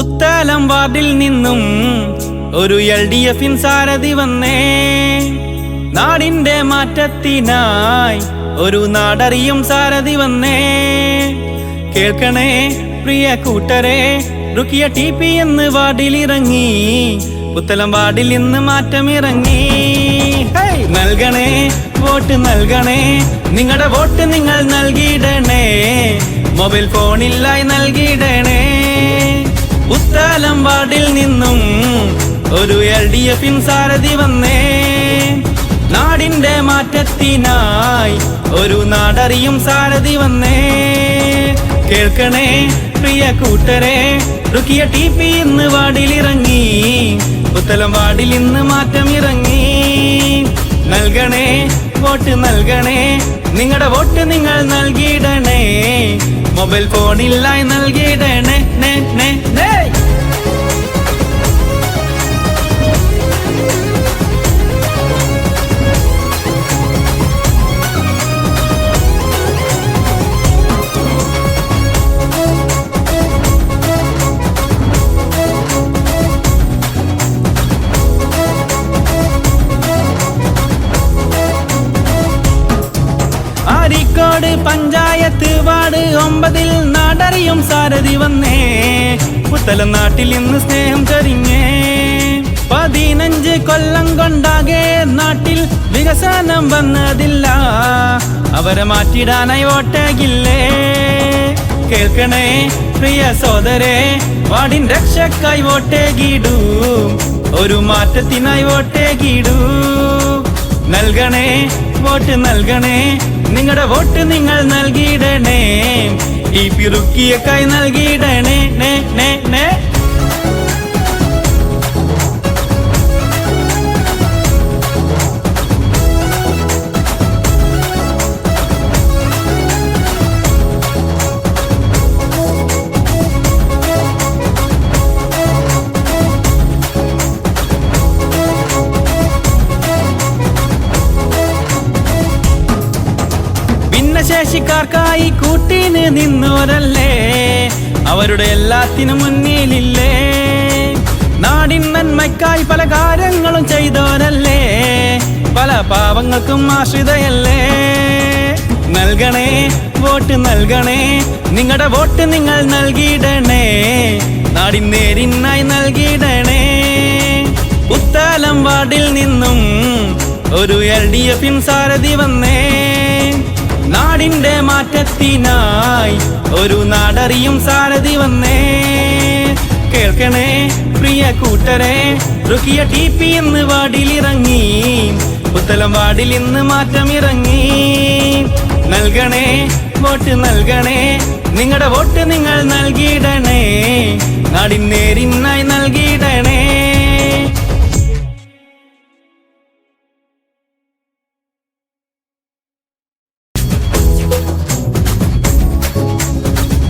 പുത്തലം വാർഡിൽ നിന്നും ഒരു എൽ ഡി എഫിൻ സാരഥി വന്നേ. നാടിന്റെ മാറ്റത്തിനായി ഒരു നാടറിയും സാരഥി വന്നേ. കേൾക്കണേ പ്രിയ കൂട്ടരെ റുക്കിയ ടി പി എന്ന് വാർഡിലിറങ്ങി പുത്തലം വാർഡിൽ ഇന്ന് മാറ്റം ഇറങ്ങി ഹേയ്! നൽകണേ വോട്ട് നൽകണേ നിങ്ങളുടെ വോട്ട് നിങ്ങൾ നൽകിയിടണേ. മൊബൈൽ ഫോണില്ലായി നൽകിയിടണേ. വാർഡിൽ നിന്നും ഒരു എൽ ഡി എഫിൻ സാരഥി വന്നേ. നാടിന്റെ മാറ്റത്തിനായി ഒരു നാടറിയും സാരഥി വന്നേ. കേൾക്കണേ പ്രിയ കൂട്ടരെ റുക്കിയ ടി പി ഇന്ന് വാർഡിലിറങ്ങി പുത്തലം വാർഡിൽ ഇന്ന് മാറ്റം ഇറങ്ങി. നൽകണേ വോട്ട് നൽകണേ നിങ്ങളുടെ വോട്ട് നിങ്ങൾ നൽകിയിടണേ. മൊബൈൽ ഫോണിലായി നൽകിയിടണേ ആരിക്കോട് പഞ്ചായത്ത് വാർഡ് ഒമ്പതിൽ നാടറിയും സാരഥി വന്നേ. പുത്തലം നാട്ടിൽ ഇന്ന് സ്നേഹം ചരിഞ്ഞേ. പതിനഞ്ച് കൊല്ലം കൊണ്ടാകെ നാട്ടിൽ വികസനം വന്നതില്ല. അവരെ മാറ്റിടാനായി വോട്ടേകില്ലേ? കേൾക്കണേ പ്രിയ സോദരെ വാടിൻ രക്ഷക്കായി വോട്ടേകിടൂ. ഒരു മാറ്റത്തിനായി വോട്ടേകിടൂ. നൽകണേ വോട്ട് നൽകണേ. നിങ്ങളുടെ വോട്ട് നിങ്ങൾ നൽകിയിടണേ. ഈ പിറുക്കിയക്കായി നൽകിയിടണേ. നേ നേ നേ. ഭിന്നശേഷിക്കാർക്കായി കൂട്ടിന് നിന്നോരല്ലേ? അവരുടെ എല്ലാത്തിനും മുന്നിലില്ലേ? നാടിൻ നന്മയ്ക്കായി പല കാര്യങ്ങളും ചെയ്തോരല്ലേ പല പാവങ്ങൾക്കും ആശ്രിതയല്ലേ? നൽകണേ വോട്ട് നൽകണേ നിങ്ങളുടെ വോട്ട് നിങ്ങൾ നൽകിയിടണേ നാടിൻ നേരിനായി നൽകിയിടണേ. പുത്താലം വാർഡിൽ നിന്നും ഒരു എൽ ഡി എഫിൻ സാരഥി വന്നേ. നാടിന്റെ മാറ്റത്തിനായി ഒരു നാടറിയും സാരഥി വന്നേ. കേൾക്കണേ പ്രിയ കൂട്ടരെ റുക്കിയ ടി പി എന്ന് വാടിലിറങ്ങി പുത്തലം വാടിൽ ഇന്ന് മാറ്റം ഇറങ്ങി നൽകണേ വോട്ട് നൽകണേ നിങ്ങളുടെ വോട്ട് നിങ്ങൾ നൽകിയിടണേ. നാടിൻ